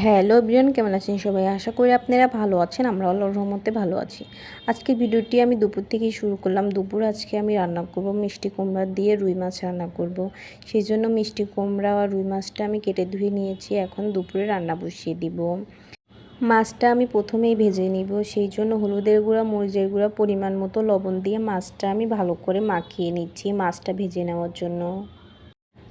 Hello বিরিয়ান কেমন আছেন সবাই? আশা করি আপনারা ভালো আছেন, আমরা আল্লাহর রহমতে ভালো আছি। আজকে ভিডিওটি আমি দুপুর থেকেই শুরু করলাম। দুপুর আজকে আমি রান্না করব, মিষ্টি কুমড়া দিয়ে রুই মাছ রান্না করব। সেই জন্য মিষ্টি কুমড়া আর রুই মাছটা আমি কেটে ধুয়ে নিয়েছি, এখন দুপুরে রান্না বসিয়ে দিব। মাছটা আমি প্রথমেই ভেজে নিব, সেই জন্য হলুদের গুঁড়া, মরিচের গুঁড়া, পরিমাণ মতো লবণ দিয়ে মাছটা আমি ভালো করে মাখিয়ে নিচ্ছি মাছটা ভেজে নেওয়ার জন্য।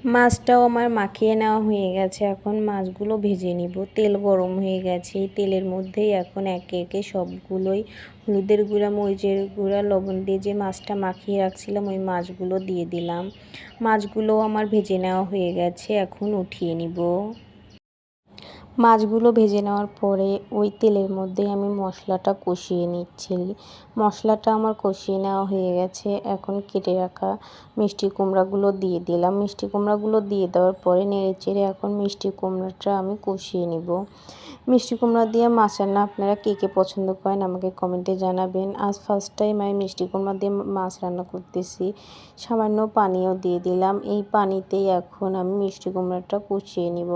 মাছটাও আমার মাখিয়ে নেওয়া হয়ে গেছে। এখন মাছগুলো ভেজে নিব। তেল গরম হয়ে গেছে। তেলের মধ্যেই এখন একে একে সবগুলোই হলুদের গুঁড়া, মরিচের গুঁড়া, লবণ দিয়ে যে মাছটা মাখিয়ে রাখছিলাম, ওই মাছগুলো দিয়ে দিলাম। মাছগুলো আমার ভেজে নেওয়া হয়ে গেছে। এখন উঠিয়ে নিব। মাছগুলো ভেজে নেওয়ার পরে ওই তেলের মধ্যে আমি মশলাটা কষিয়ে নিচ্ছি। মশলাটা আমার কষিয়ে নেওয়া হয়ে গেছে। এখন কেটে রাখা মিষ্টি কুমড়াগুলো দিয়ে দিলাম। মিষ্টি কুমড়াগুলো দিয়ে দেওয়ার পরে নেড়ে চেড়ে এখন মিষ্টি কুমড়াটা আমি কষিয়ে নিব। মিষ্টি কুমড়া দিয়ে মাছ রান্না আপনারা কে কে পছন্দ করেন আমাকে কমেন্টে জানাবেন। আজ ফার্স্ট টাইম আমি মিষ্টি কুমড়া দিয়ে মাছ রান্না করতেছি। সামান্য পানিও দিয়ে দিলাম। এই পানিতেই এখন আমি মিষ্টি কুমড়াটা কষিয়ে নিব।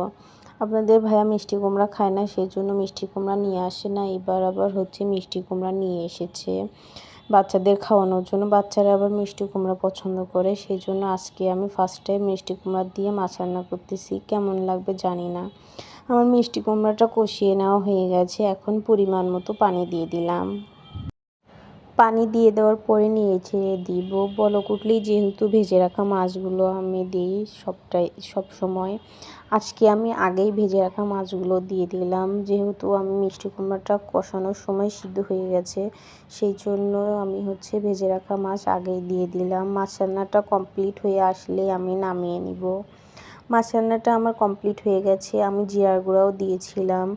আপনাদের ভাইয়া মিষ্টি কুমড়া খায় না সেই জন্য মিষ্টি কুমড়া নিয়ে আসে না। এবার আবার হচ্ছে মিষ্টি কুমড়া নিয়ে এসেছে বাচ্চাদের খাওয়ানোর জন্য। বাচ্চারা আবার মিষ্টি কুমড়া পছন্দ করে সেই জন্য আজকে আমি ফার্স্ট টাইম মিষ্টি কুমড়া দিয়ে মাছ রান্না করতেছি। কেমন লাগবে জানি না। আমার মিষ্টি কুমড়াটা কষিয়ে নেওয়া হয়ে গেছে, এখন পরিমাণ মতো পানি দিয়ে দিলাম। পানি দিয়ে দেওয়ার পরে নিয়ে ছেড়ে দিব। বলক উঠলেই যেহেতু ভেজে রাখা মাছগুলো আমি দিই সবটাই, সব সময়। আজকে আমি আগেই ভেজে রাখা মাছগুলো দিয়ে দিলাম। যেহেতু আমি মিষ্টি কুমড়াটা কষানোর সময় সিদ্ধ হয়ে গেছে, সেই জন্য আমি হচ্ছে ভেজে রাখা মাছ আগেই দিয়ে দিলাম। মাছ রান্নাটা কমপ্লিট হয়ে আসলে আমি নামিয়ে নিব। মাছ রান্নাটা আমার কমপ্লিট হয়ে গেছে, আমি জিরার গুঁড়াও দিয়েছিলাম।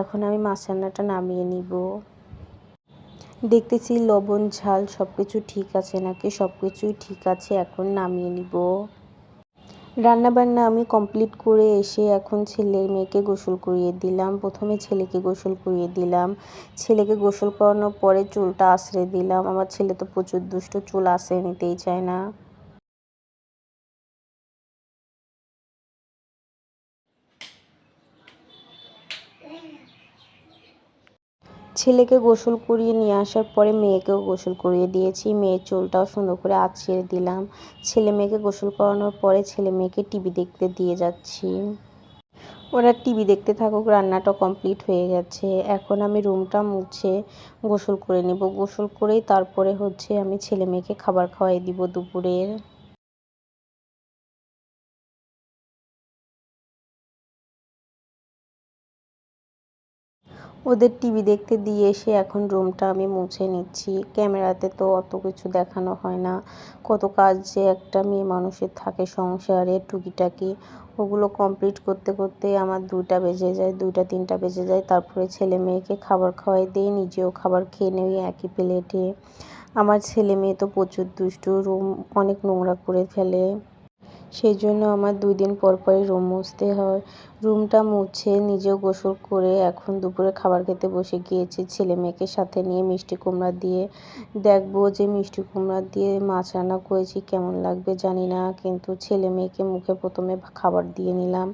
এখন আমি মাছ রান্নাটা নামিয়ে নিব। দেখতেছি লবণ, ঝাল সব কিছু ঠিক আছে নাকি? সব কিছুই ঠিক আছে, এখন নামিয়ে নিব। রান্নাবান্না আমি কমপ্লিট করে এসে এখন ছেলে মেয়েকে গোসল করিয়ে দিলাম। প্রথমে ছেলেকে গোসল করিয়ে দিলাম। ছেলেকে গোসল করানোর পরে চুলটা আশ্রে দিলাম। আমার ছেলে তো প্রচুর দুষ্ট, চুল আশ্রে নিতেই চায় না। ছেলেকে গোসল করিয়ে নিয়ে আসার পরে মেয়েকেও গোসল করিয়ে দিয়েছি। মেয়ের চুলটাও সুন্দর করে আঁচিয়ে দিলাম। ছেলে মেয়েকে গোসল করানোর পরে ছেলে মেয়েকে টিভি দেখতে দিয়ে যাচ্ছি। ওরা টিভি দেখতে থাকুক, রান্নাটা কমপ্লিট হয়ে গেছে। এখন আমি রুমটা মুছে গোসল করে নেব। গোসল করেই তারপরে হচ্ছে আমি ছেলে মেয়েকে খাবার খাওয়াই দিব দুপুরের। ওদের টিভি দেখতে দিয়ে এসে এখন রুমটা আমি মুছে নিচ্ছি। ক্যামেরাতে তো অত কিছু দেখানো হয় না। কত কাজ যে একটা মেয়ে মানুষের থাকে সংসারে টুকিটাকি। ওগুলো কমপ্লিট করতে করতে আমার দুইটা বেজে যায়, দুইটা, তিনটা বেজে যায়। তারপরে ছেলে মেয়েকে খাবার খাওয়াই দিই, নিজেও খাবার খেয়ে নেই একই প্লেটে। আমার ছেলে মেয়ে তো প্রচুর দুষ্টু, রুম অনেক নোংরা করে ফেলে। সেই জন্য আমার দুই দিন পর পরই রুম মুছতে হয়। রুমটা মুছে নিজেও গোসল করে এখন দুপুরে খাবার খেতে বসে গিয়েছি ছেলে মেয়েকে সাথে নিয়ে মিষ্টি কুমড়া দিয়ে। দেখব যে মিষ্টি কুমড়া দিয়ে মাছ রান্না করেছি, কেমন লাগবে জানি না, কিন্তু ছেলে মেয়েকে মুখে প্রথমে খাবার দিয়ে নিলাম।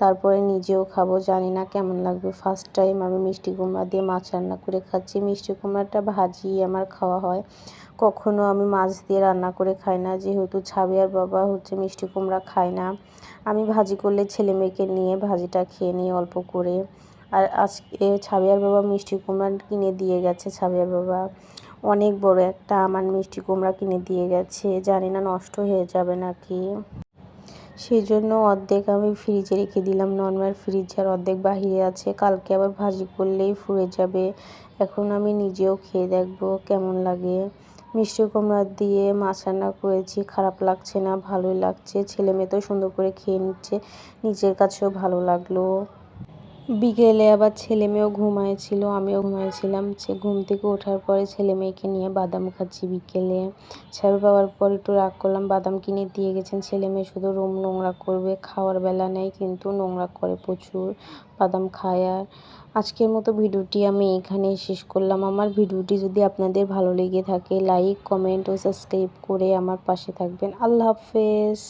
তারপরে নিজেও খাব, জানি না কেমন লাগবে। ফার্স্ট টাইম আমি মিষ্টি কুমড়া দিয়ে মাছ রান্না করে খাচ্ছি। মিষ্টি কুমড়াটা ভাজি আমার খাওয়া হয়। কখনো আমি মাছ দিয়ে রান্না করে খাই না, যেহেতু ছাবিয়ার বাবা হচ্ছে মিষ্টি কুমড়া খায় না। আমি ভাজি করলে ছেলে মেয়েকে নিয়ে ভাজিটা খেয়ে নিই অল্প করে। আর আজকে ছাবিয়ার বাবা মিষ্টি কুমড়া কিনে দিয়ে গেছে ছাবিয়ার বাবা। অনেক বড় একটা আমার মিষ্টি কুমড়া কিনে দিয়ে গেছে, জানি না নষ্ট হয়ে যাবে নাকি। সেই জন্য অর্ধেক আমি ফ্রিজে রেখে দিলাম নর্মাল ফ্রিজ আর অর্ধেক বাহিরে আছে। কালকে আবার ভাজি করলেই ফুরে যাবে। এখন আমি নিজেও খেয়ে দেখব কেমন লাগে। মিষ্টি কুমড়া দিয়ে মাছ রান্না করেছি, খারাপ লাগছে না, ভালোই লাগছে। ছেলে মেয়ে তো সুন্দর করে খেয়ে নিচ্ছে, নিজের কাছেও ভালো লাগল। বিকেলে আবার ছেলে মেয়েও ঘুমাইছিল আমিও ঘুমাইছিলাম সে ঘুম থেকে ওঠার পরে ছেলে মেয়েকে নিয়ে বাদাম খাচ্ছি বিকেলে। ছেড়ে পাওয়ার পর একটু রাগ করলাম, বাদাম কিনে দিয়ে গেছেন। ছেলে মেয়ে শুধু রুম নোংরা করবে, খাওয়ার বেলা নেই কিন্তু নোংরা করে প্রচুর বাদাম খায়। আর আজকের মতো ভিডিওটি আমি এখানেই শেষ করলাম। আমার ভিডিওটি যদি আপনাদের ভালো লেগে থাকে, লাইক, কমেন্ট ও সাবস্ক্রাইব করে আমার পাশে থাকবেন। আল্লাহ হাফেজ।